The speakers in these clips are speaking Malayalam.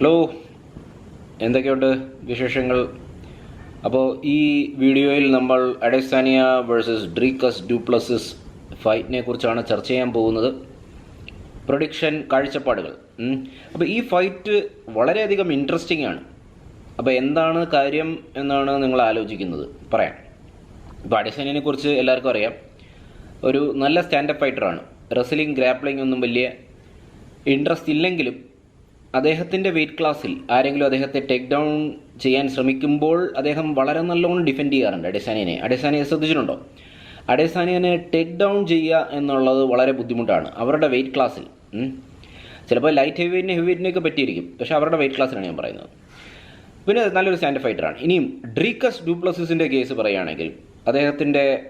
ഹലോ എന്തൊക്കെയുണ്ട് വിശേഷങ്ങൾ? അപ്പോൾ ഈ വീഡിയോയിൽ നമ്മൾ അഡെസാനിയ വേഴ്സസ് ഡ്രീക്കസ് ഡ്യൂപ്ലസിസ് ഫൈറ്റിനെ കുറിച്ചാണ് ചർച്ച ചെയ്യാൻ പോകുന്നത്. പ്രൊഡിക്ഷൻ കാഴ്ചപ്പാടുകൾ. അപ്പോൾ ഈ ഫൈറ്റ് വളരെയധികം ഇൻട്രസ്റ്റിംഗ് ആണ്. അപ്പോൾ എന്താണ് കാര്യം എന്നാണ് നിങ്ങൾ ആലോചിക്കുന്നത്? പറയാം. ഇപ്പോൾ അഡെസാനിയനെ കുറിച്ച് എല്ലാവർക്കും അറിയാം. ഒരു നല്ല സ്റ്റാൻഡപ്പ് ഫൈറ്ററാണ് റെസ്ലിംഗ് ഗ്രാപ്ലിംഗ് ഒന്നും വലിയ ഇൻട്രസ്റ്റ് ഇല്ലെങ്കിലും അദ്ദേഹത്തിന്റെ വെയിറ്റ് ക്ലാസ്സിൽ ആരെങ്കിലും അദ്ദേഹത്തെ ടേക്ക് ഡൗൺ ചെയ്യാൻ ശ്രമിക്കുമ്പോൾ അദ്ദേഹം വളരെ നല്ലോണം ഡിഫെൻഡ് ചെയ്യാറുണ്ട് അഡെസാനിയനെ അഡെസാനിയെ ശ്രദ്ധിച്ചിട്ടുണ്ടോ? അഡെസാനിയനെ ടേക്ക് ഡൗൺ ചെയ്യുക എന്നുള്ളത് വളരെ ബുദ്ധിമുട്ടാണ്. അവരുടെ വെയിറ്റ് ക്ലാസ്സിൽ ചിലപ്പോൾ ലൈറ്റ് ഹെവി വെയിറ്റിന് ഹെവി വെയിറ്റിനൊക്കെ പറ്റിയിരിക്കും. പക്ഷേ അവരുടെ വെയിറ്റ് ക്ലാസ്സിലാണ് ഞാൻ പറയുന്നത്. പിന്നെ നല്ലൊരു സ്റ്റാൻഡ് ഫൈറ്ററാണ് ഇനിയും ഡ്രീക്കസ് ഡ്യൂപ്ലസിന്റെ കേസ് പറയുകയാണെങ്കിൽ അദ്ദേഹത്തിന്റെ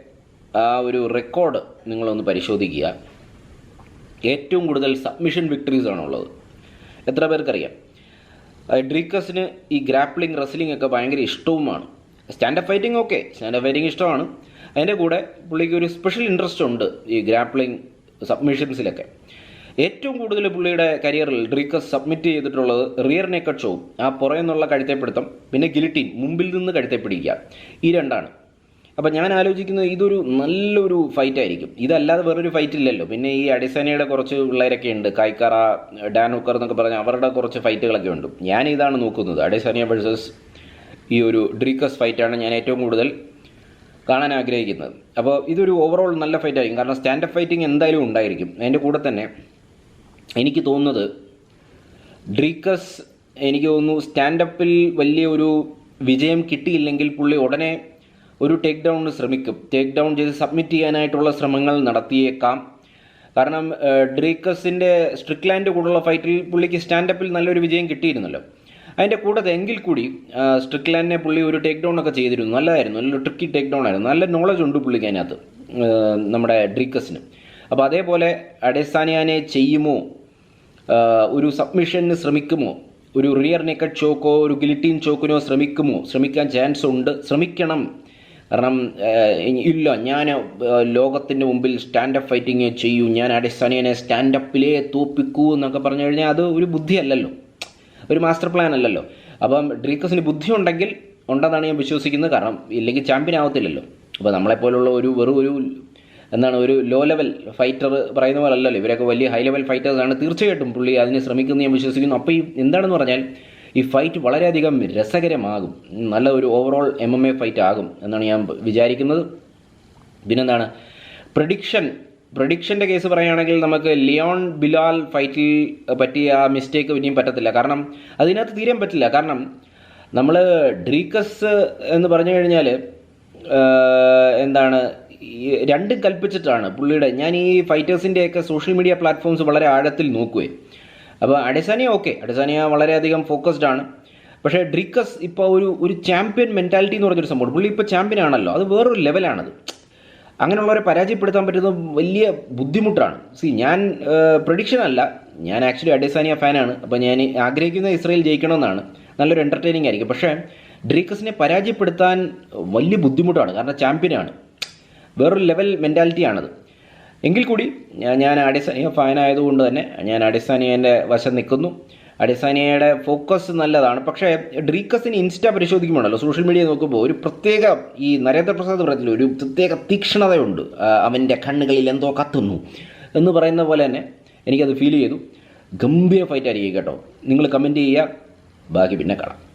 ആ ഒരു റെക്കോർഡ് നിങ്ങളൊന്ന് പരിശോധിക്കുക. ഏറ്റവും കൂടുതൽ സബ്മിഷൻ വിക്ടറീസ് ആണുള്ളത്. എത്ര പേർക്കറിയാം? ഡ്രീക്കസിന് ഈ ഗ്രാപ്ലിംഗ് റെസ്ലിംഗ് ഒക്കെ ഭയങ്കര ഇഷ്ടവുമാണ്. Standup fighting okay standup fighting ഇഷ്ടമാണ്. അതിന്റെ കൂടെ പുള്ളിക്ക് ഒരു സ്പെഷ്യൽ ഇൻട്രസ്റ്റ് ഉണ്ട് ഈ ഗ്രാപ്ലിംഗ് സബ്മിഷൻസിലൊക്കെ. ഏറ്റവും കൂടുതൽ പുള്ളിയുടെ കരിയറിൽ ഡ്രീക്കസ് സബ്മിറ്റ് ചെയ്തിട്ടുള്ളത് റിയർ നേക്കഡ് ഷോ ആ പുറമെന്നുള്ള കഴുത്തേപ്പിടുത്തം പിന്നെ ഗിലിറ്റീൻ മുമ്പിൽ നിന്ന് കഴുത്തെ പിടിക്കുക. ഈ രണ്ടാണ്. അപ്പം ഞാൻ ആലോചിക്കുന്നത് ഇതൊരു നല്ലൊരു ഫൈറ്റ് ആയിരിക്കും. ഇതല്ലാതെ വേറൊരു ഫൈറ്റ് ഇല്ലല്ലോ. പിന്നെ ഈ അഡിസനയുടെ കുറച്ച് പിള്ളേരൊക്കെ ഉണ്ട്. കായ്ക്കറ ഉക്കർ എന്നൊക്കെ പറഞ്ഞ അവരുടെ കുറച്ച് ഫൈറ്റുകളൊക്കെ ഉണ്ട്. ഞാൻ ഇതാണ് നോക്കുന്നത്. അഡിസനിയ വേഴ്സസ് ഈ ഒരു ഡ്രീക്കസ് ഫൈറ്റാണ് ഞാൻ ഏറ്റവും കൂടുതൽ കാണാൻ ആഗ്രഹിക്കുന്നത്. അപ്പോൾ ഇതൊരു ഓവറോൾ നല്ല ഫൈറ്റ് ആയിരിക്കും. കാരണം സ്റ്റാൻഡപ്പ് ഫൈറ്റിംഗ് എന്തായാലും ഉണ്ടായിരിക്കും. അതിന്റെ കൂടെ തന്നെ എനിക്ക് തോന്നുന്നത് ഡ്രീക്കസ് എനിക്ക് തോന്നുന്നു സ്റ്റാൻഡപ്പിൽ വലിയ ഒരു വിജയം കിട്ടിയില്ലെങ്കിൽ പുള്ളി ഉടനെ ഒരു ടേക്ക് ഡൗണിന് ശ്രമിക്കും. ടേക്ക് ഡൗൺ ചെയ്ത് സബ്മിറ്റ് ചെയ്യാനായിട്ടുള്ള ശ്രമങ്ങൾ നടത്തിയേക്കാം. കാരണം ഡ്രീക്കസിന്റെ സ്ട്രിക്ലാൻഡ് കൂടുള്ള ഫൈറ്റിൽ പുള്ളിക്ക് സ്റ്റാൻഡപ്പിൽ നല്ലൊരു വിജയം കിട്ടിയിരുന്നല്ലോ. അതിന്റെ കൂടെ എങ്കിൽ കൂടി സ്ട്രിക്ലാൻഡിനെ പുള്ളി ഒരു ടേക്ക് ഡൗൺ ഒക്കെ ചെയ്തിരുന്നു. നല്ലതായിരുന്നു. നല്ലൊരു ട്രിക്കി ടേക്ക് ഡൗൺ ആയിരുന്നു. നല്ല നോളജ് ഉണ്ട് പുള്ളിക്ക് അതിനകത്ത് നമ്മുടെ ഡ്രീക്കസിന്. അപ്പോൾ അതേപോലെ അഡെസാനിയാനെ ചെയ്യുമോ? ഒരു സബ്മിഷന് ശ്രമിക്കുമോ? ഒരു റിയർ നെക്കഡ് ചോക്കോ ഒരു ഗിലിറ്റീൻ ചോക്കിനോ ശ്രമിക്കുമോ? ശ്രമിക്കാൻ ചാൻസ് ഉണ്ട്. ശ്രമിക്കണം. കാരണം ഇല്ല. ഞാൻ ലോകത്തിന്റെ മുമ്പിൽ സ്റ്റാൻഡപ്പ് ഫൈറ്റിങ് ചെയ്യൂ. ഞാൻ അടിസ്ഥാനേനെ സ്റ്റാൻഡപ്പിലേ തോപ്പിക്കൂ എന്നൊക്കെ പറഞ്ഞു കഴിഞ്ഞാൽ അത് ഒരു ബുദ്ധിയല്ലല്ലോ. ഒരു മാസ്റ്റർ പ്ലാൻ അല്ലല്ലോ. അപ്പം ഡ്രീക്കസിന് ബുദ്ധി ഉണ്ടെങ്കിൽ ഉണ്ടെന്നാണ് ഞാൻ വിശ്വസിക്കുന്നത്. കാരണം ഇല്ലെങ്കിൽ ചാമ്പ്യൻ ആവത്തില്ലല്ലോ. അപ്പോൾ നമ്മളെപ്പോലുള്ള ഒരു വെറും ഒരു എന്താണ് ഒരു ലോ ലെവൽ ഫൈറ്റർ പറയുന്ന പോലെ അല്ലല്ലോ. ഇവരൊക്കെ വലിയ ഹൈ ലെവൽ ഫൈറ്റേഴ്സാണ് തീർച്ചയായിട്ടും പുള്ളി അതിനെ ശ്രമിക്കുന്നു ഞാൻ വിശ്വസിക്കുന്നു. അപ്പോൾ ഈ എന്താണെന്ന് പറഞ്ഞാൽ ഈ ഫൈറ്റ് വളരെയധികം രസകരമാകും. നല്ല ഒരു overall M M A fight ആകും എന്നാണ് ഞാൻ വിചാരിക്കുന്നത്. പിന്നെന്താണ്? പ്രഡിക്ഷൻ പ്രഡിക്ഷന്റെ കേസ് പറയുകയാണെങ്കിൽ നമുക്ക് ലിയോൺ ബിലാൽ ഫൈറ്റിൽ പറ്റിയ ആ മിസ്റ്റേക്ക് ഇനിയും പറ്റത്തില്ല. കാരണം അതിനകത്ത് തീരാൻ പറ്റില്ല. കാരണം നമ്മൾ ഡ്രീക്കസ് എന്ന് പറഞ്ഞു കഴിഞ്ഞാൽ എന്താണ് രണ്ടും കൽപ്പിച്ചിട്ടാണ് പുള്ളിയുടെ. ഞാൻ ഈ ഫൈറ്റേഴ്സിന്റെയൊക്കെ സോഷ്യൽ മീഡിയ പ്ലാറ്റ്ഫോംസ് വളരെ ആഴത്തിൽ നോക്കുവേ. അപ്പോൾ അഡെസാനിയ ഓക്കെ അഡെസാനിയ വളരെയധികം ഫോക്കസ്ഡ് ആണ്. പക്ഷേ ഡ്രിക്കസ് ഇപ്പോൾ ഒരു ഒരു ചാമ്പ്യൻ മെന്റാലിറ്റി എന്ന് പറഞ്ഞൊരു സംഭവം പുള്ളി ഇപ്പോൾ ചാമ്പ്യൻ ആണല്ലോ. അത് വേറൊരു ലെവലാണത് അങ്ങനെയുള്ളവരെ പരാജയപ്പെടുത്താൻ പറ്റുന്നത് വലിയ ബുദ്ധിമുട്ടാണ്. സി ഞാൻ പ്രഡിക്ഷൻ അല്ല. ഞാൻ ആക്ച്വലി അഡെസാനിയ ഫാനാണ് അപ്പോൾ ഞാൻ ആഗ്രഹിക്കുന്ന ഇസ്രയേൽ ജയിക്കണമെന്നാണ്. നല്ലൊരു എന്റർടൈനിങ് ആയിരിക്കും. പക്ഷേ ഡ്രീക്കസിനെ പരാജയപ്പെടുത്താൻ വലിയ ബുദ്ധിമുട്ടാണ്. കാരണം ചാമ്പ്യനാണ് വേറൊരു ലെവൽ മെന്റാലിറ്റിയാണത് എങ്കിൽ കൂടി ഞാൻ- ഫാനായതുകൊണ്ട് ഫാൻ ആയതുകൊണ്ട് തന്നെ ഞാൻ അടിസ്ഥാനിയേന്റെ വശം നിൽക്കുന്നു. അടിസ്ഥാനിയയുടെ ഫോക്കസ് നല്ലതാണ്. പക്ഷേ ഡ്രീക്കസിന് ഇൻസ്റ്റ പരിശോധിക്കുമ്പോഴല്ലോ സോഷ്യൽ മീഡിയ നോക്കുമ്പോൾ ഒരു പ്രത്യേക ഈ നരേന്ദ്രപ്രസാദ് പറയത്തിൽ ഒരു പ്രത്യേക തീക്ഷ്ണതയുണ്ട്. അവന്റെ കണ്ണുകളിൽ എന്തോ കത്തുന്നു എന്ന് പറയുന്ന പോലെ തന്നെ എനിക്കത് ഫീൽ ചെയ്തു. ഗംഭീര ഫൈറ്റ് ആയിരിക്കും കേട്ടോ. നിങ്ങൾ കമന്റ് ചെയ്യുക. ബാക്കി പിന്നെ കാണാം.